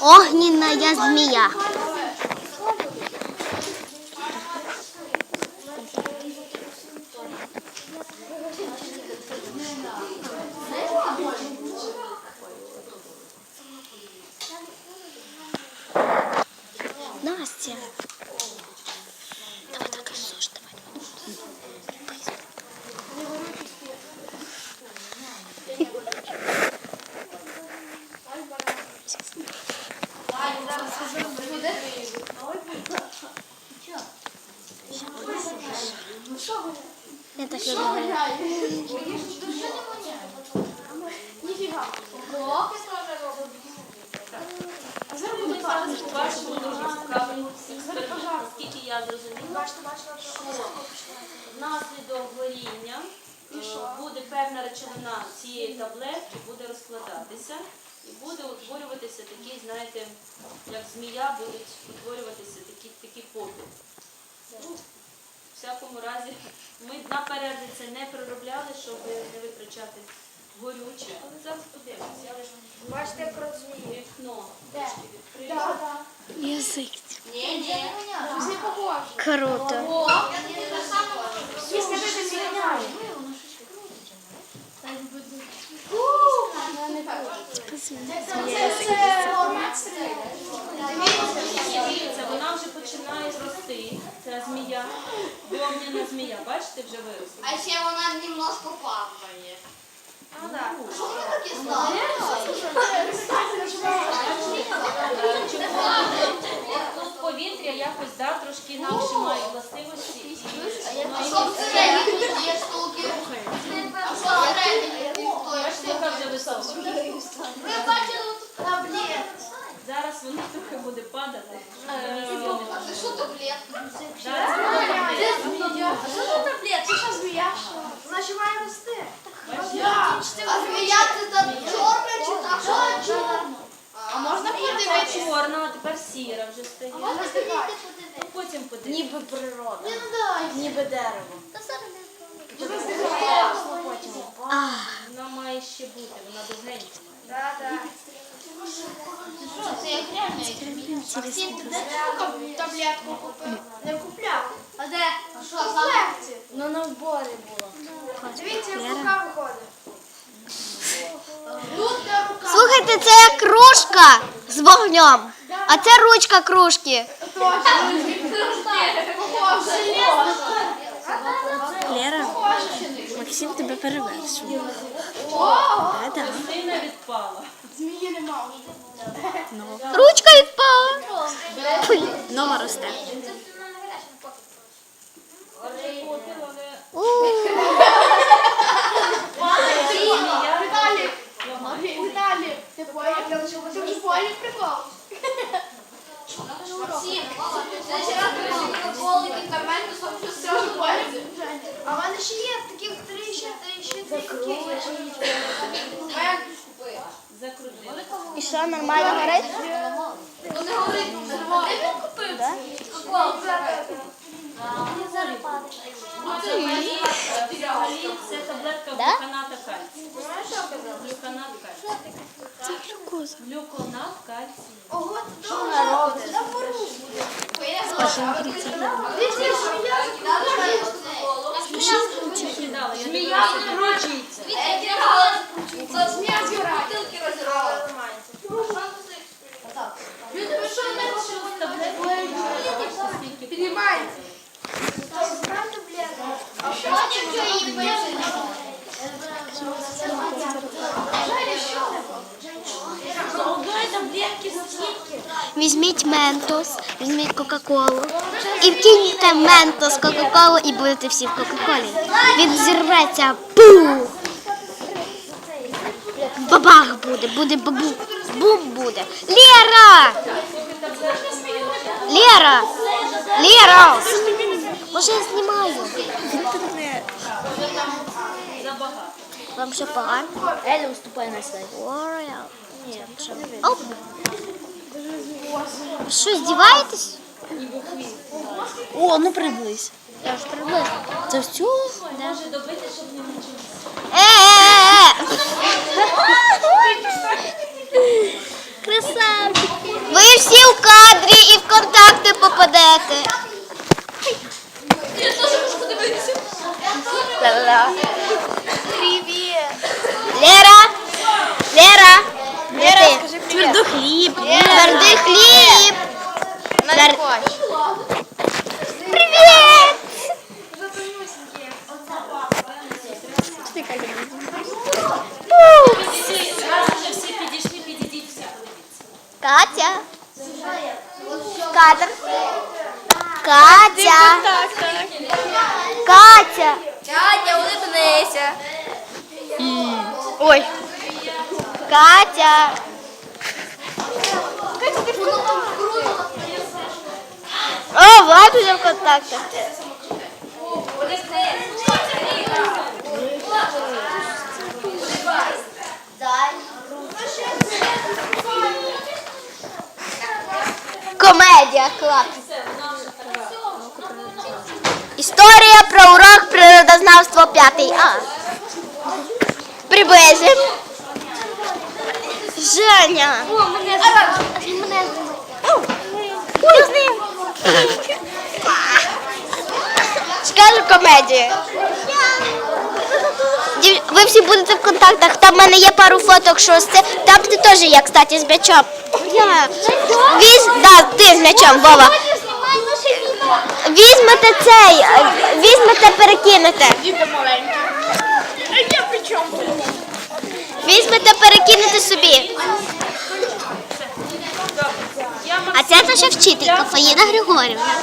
Огненная змея. Настя. Я так люблю. Ми зараз побачимо дуже цікавий експеримент, наскільки я зрозуміла, що внаслідок горіння е, буде певна речовина цієї таблетки, буде розкладатися і буде утворюватися такий, знаєте, як змія, будуть утворюватися такі, такі попіл. Всякому разі, ми на перерві це не проробляли, щоб не витрачати горюче, але зараз подивимося. Я лише Бачите, як розуміє. вікно трішки відкрию. Язык. Не похоже. Круто. Якщо ви не зміняли. Дивіться, вона вже починає рости. Ця змія, вогняна змія, бачите, вже виросла. А ще вона немножко падає. Ну. Що? Тут повітря якось да, трошки інакше має властивості. і А воно що всередині тут є штуки? А що всередині тої штуки? Штука вже висока. Ви бачили тут таблет? Зараз воно трохи. А це що таблет? Да, А що за таблет? Це що змія? Значить має рости. А змія це та чорна чи та чорна? А можна подивитися? чорна, а тепер сіра вже стає. Ну, Потім подивимося. Ніби природа. Не надай. Ніби дерево. Вона має ще бути, вона довгенька має. Так, так. Це як реально як Таблетку купив. Не купляв. А де? А що саме? Ну на вборі було. Дивіться, як рука виходить. Де. Слухайте, це як кружка з вогнем. А це ручка кружки. Лера, Максим тебе перевершив. Да-да. Частина відпала. Змії нема. Ручка відпала. Фу, Нова росте. А в мене ще є таких три, ще, ще такі. Що, нормально горить? Ну не нормально. Де він купив? Какого? Це таблетка Да? глюконата кальцію. Глюконат кальцію. Це глюкоза. Глюконат кальцію. Ого. Це змія з бутилки розірвала. Люди, ви що не Що з таблеткою? Бачите, скільки Піднімається. А потім що її пишуть? Одної таблетки стільки. Візьміть ментос, візьміть Кока-Колу. І вкиньте ментос Кока-Колу і будете всі в Кока-Колі. Він зірветься. Пух! Бабах буде, буде бабу. Бум буде. Лера! Лера! Лера! Може я знімаю? Вам ще погано? Елі виступає на сайт. Ні, Оп! Що, здіваєтесь? О, ну приблизь. Я ж приблизь. Це все? Може добити, щоб не мучилися. Красавчики. Ви всі в кадрі і в контакти попадете. Я теж можу подивитися. Катя. Катер. Катя. Катя. Дядя, улыбнися. Ой. Катя. О, Влад уже в контактах. Історія про урок природознавства 5 А. Приблизим. Женя. О, мене мене. Скажу комедію. Ви всі будете в контактах. Там в мене є пару фоток, що це. Там ти теж є, кстати, з м'ячом. Віз, да, ти з м'ячом, Вова. Візьмете цей, е, візьмете, перекинете. Візьмете, перекинете собі. А це наша вчителька Фаїна Григорівна.